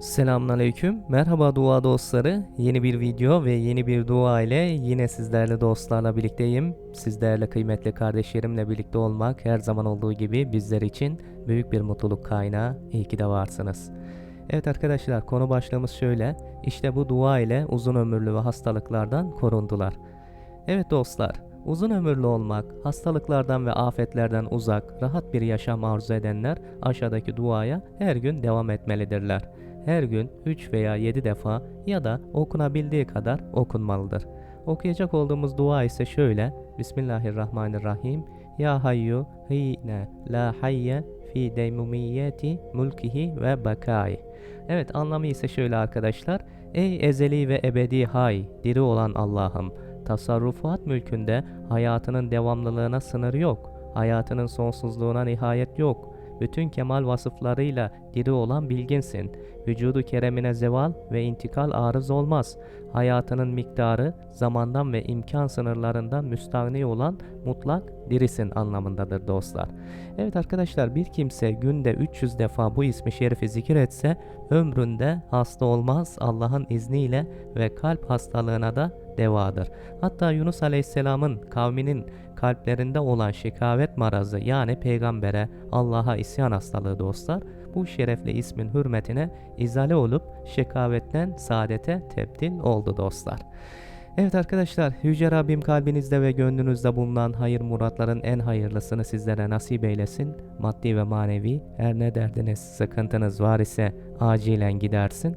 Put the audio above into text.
Selamünaleyküm. Merhaba dua dostları. Yeni bir video ve yeni bir dua ile yine sizlerle dostlarla birlikteyim. Sizlerle kıymetli kardeşlerimle birlikte olmak her zaman olduğu gibi bizler için büyük bir mutluluk kaynağı. İyi ki de varsınız. Evet arkadaşlar konu başlığımız şöyle. İşte bu dua ile uzun ömürlü ve hastalıklardan korundular. Evet dostlar, uzun ömürlü olmak, hastalıklardan ve afetlerden uzak, rahat bir yaşam arzu edenler aşağıdaki duaya her gün devam etmelidirler. Her gün 3 veya 7 defa ya da okunabildiği kadar okunmalıdır. Okuyacak olduğumuz dua ise şöyle. Bismillahirrahmanirrahim. Ya hayyu hine la hayye fi deymumiyeti mulkihi ve bakai. Evet anlamı ise şöyle arkadaşlar. Ey ezeli ve ebedi hay, diri olan Allah'ım. Tasarrufat mülkünde hayatının devamlılığına sınır yok. Hayatının sonsuzluğuna nihayet yok. Bütün kemal vasıflarıyla diri olan bilginsin. Vücudu keremine zeval ve intikal arız olmaz. Hayatının miktarı zamandan ve imkan sınırlarından müstahni olan mutlak dirisin anlamındadır dostlar. Evet arkadaşlar bir kimse günde 300 defa bu ismi şerifi zikir etse ömründe hasta olmaz Allah'ın izniyle ve kalp hastalığına da devadır. Hatta Yunus Aleyhisselam'ın kavminin kalplerinde olan şikavet marazı yani peygambere Allah'a isyan hastalığı dostlar bu şerefli ismin hürmetine izale olup şekavetten saadete tebdil oldu dostlar. Evet arkadaşlar Yüce Rabbim kalbinizde ve gönlünüzde bulunan hayır muratların en hayırlısını sizlere nasip eylesin. Maddi ve manevi her ne derdiniz sıkıntınız var ise acilen gidersin.